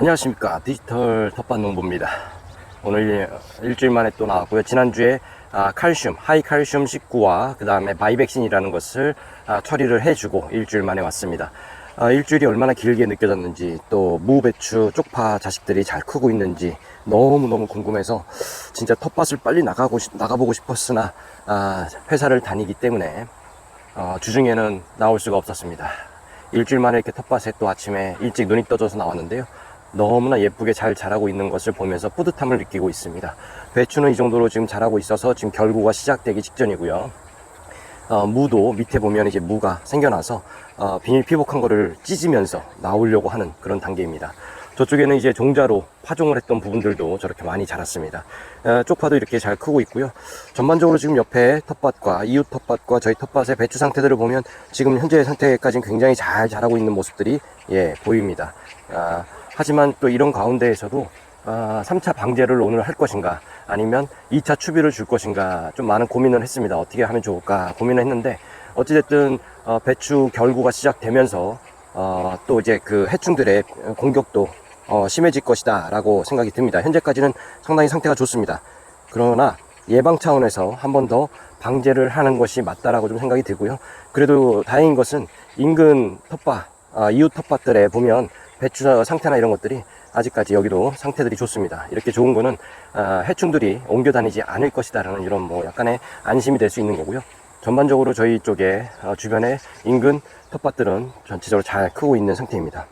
안녕하십니까 디지털 텃밭 농부입니다 오늘 일주일 만에 또 나왔고요 지난주에 아, 칼슘 하이 칼슘 19와 그 다음에 바이백신이라는 것을 아, 처리를 해주고 일주일 만에 왔습니다 아, 일주일이 얼마나 길게 느껴졌는지 또 무 배추 쪽파 자식들이 잘 크고 있는지 너무너무 궁금해서 진짜 텃밭을 빨리 나가고 싶- 나가보고 싶었으나 아, 회사를 다니기 때문에 어, 주중에는 나올 수가 없었습니다. 일주일 만에 이렇게 텃밭에 또 아침에 일찍 눈이 떠져서 나왔는데요. 너무나 예쁘게 잘 자라고 있는 것을 보면서 뿌듯함을 느끼고 있습니다. 배추는 이 정도로 지금 자라고 있어서 지금 결구가 시작되기 직전이고요. 어, 무도 밑에 보면 이제 무가 생겨나서 어, 비닐 피복한 거를 찢으면서 나오려고 하는 그런 단계입니다. 저쪽에는 이제 종자로 파종을 했던 부분들도 저렇게 많이 자랐습니다. 어, 쪽파도 이렇게 잘 크고 있고요. 전반적으로 지금 옆에 텃밭과 이웃 텃밭과 저희 텃밭의 배추 상태들을 보면 지금 현재 상태까지는 굉장히 잘 자라고 있는 모습들이 예 보입니다. 아, 하지만 또 이런 가운데에서도 아, 3차 방제를 오늘 할 것인가 아니면 2차 추비를 줄 것인가 좀 많은 고민을 했습니다. 어떻게 하면 좋을까 고민을 했는데 어찌됐든 어, 배추 결구가 시작되면서 어, 또 이제 그 해충들의 공격도 어, 심해질 것이다 라고 생각이 듭니다. 현재까지는 상당히 상태가 좋습니다. 그러나 예방 차원에서 한 번 더 방제를 하는 것이 맞다라고 좀 생각이 들고요. 그래도 다행인 것은 인근 텃밭, 아, 이웃 텃밭들에 보면 배추 상태나 이런 것들이 아직까지 여기도 상태들이 좋습니다. 이렇게 좋은 거는 아, 해충들이 옮겨 다니지 않을 것이다라는 이런 뭐 약간의 안심이 될 수 있는 거고요. 전반적으로 저희 쪽에 어, 주변에 인근 텃밭들은 전체적으로 잘 크고 있는 상태입니다.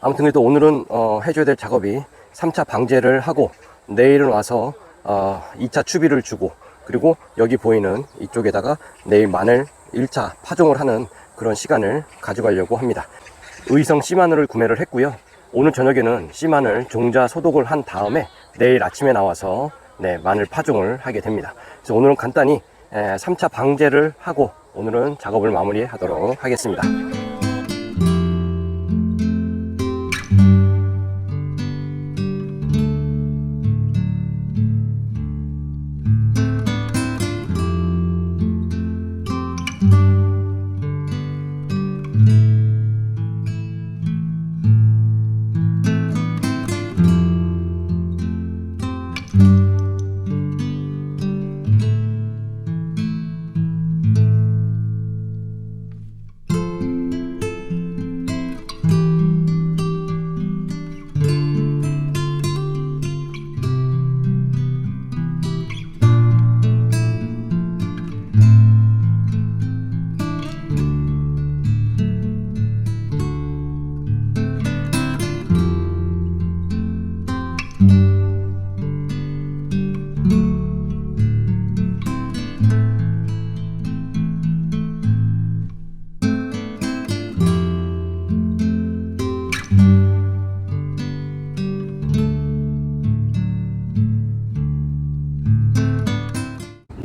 아무튼 그래도 오늘은 어, 해줘야 될 작업이 3차 방제를 하고 내일은 와서 어, 2차 추비를 주고 그리고 여기 보이는 이쪽에다가 내일 마늘 1차 파종을 하는 그런 시간을 가져가려고 합니다. 의성 씨마늘을 구매를 했고요. 오늘 저녁에는 씨마늘 종자 소독을 한 다음에 내일 아침에 나와서 네, 마늘 파종을 하게 됩니다. 그래서 오늘은 간단히 에, 3차 방제를 하고 오늘은 작업을 마무리하도록 하겠습니다.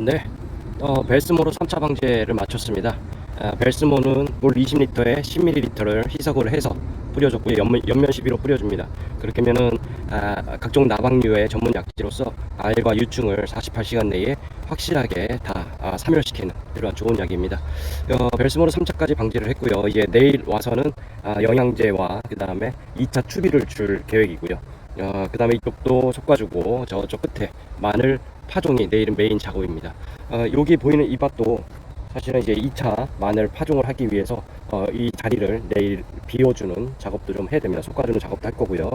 네, 어, 벨스모로 3차 방제를 마쳤습니다. 아, 벨스모는 물 20리터에 10ml를 희석을 해서 뿌려줬고요. 연면, 연면 시비로 뿌려줍니다. 그렇게 하면은 아, 각종 나방류의 전문 약지로서 알과 유충을 48시간 내에 확실하게 다 아, 사멸시키는 그런 좋은 약입니다. 어, 벨스모로 3차까지 방제를 했고요. 이제 내일 와서는 아, 영양제와 그 다음에 2차 추비를 줄 계획이고요. 어, 그 다음에 이쪽도 솎아주고 저쪽 끝에 마늘 파종이 내일은 메인 작업입니다. 어, 여기 보이는 이 밭도 사실은 이제 2차 마늘 파종을 하기 위해서 어, 이 자리를 내일 비워주는 작업도 좀 해야 됩니다. 솎아주는 작업도 할 거고요.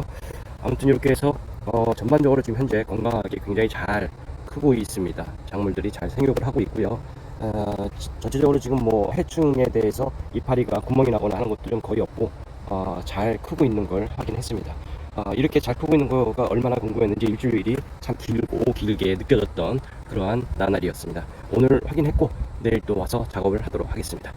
아무튼 이렇게 해서 어, 전반적으로 지금 현재 건강하게 굉장히 잘 크고 있습니다. 작물들이 잘 생육을 하고 있고요. 어, 지- 전체적으로 지금 뭐 해충에 대해서 이파리가 구멍이 나거나 하는 것들은 거의 없고 어, 잘 크고 있는 걸 확인했습니다. 아, 이렇게 잘 크고 있는 거가 얼마나 궁금했는지 일주일이 참 길고 길게 느껴졌던 그러한 나날이었습니다. 오늘 확인했고 내일 또 와서 작업을 하도록 하겠습니다.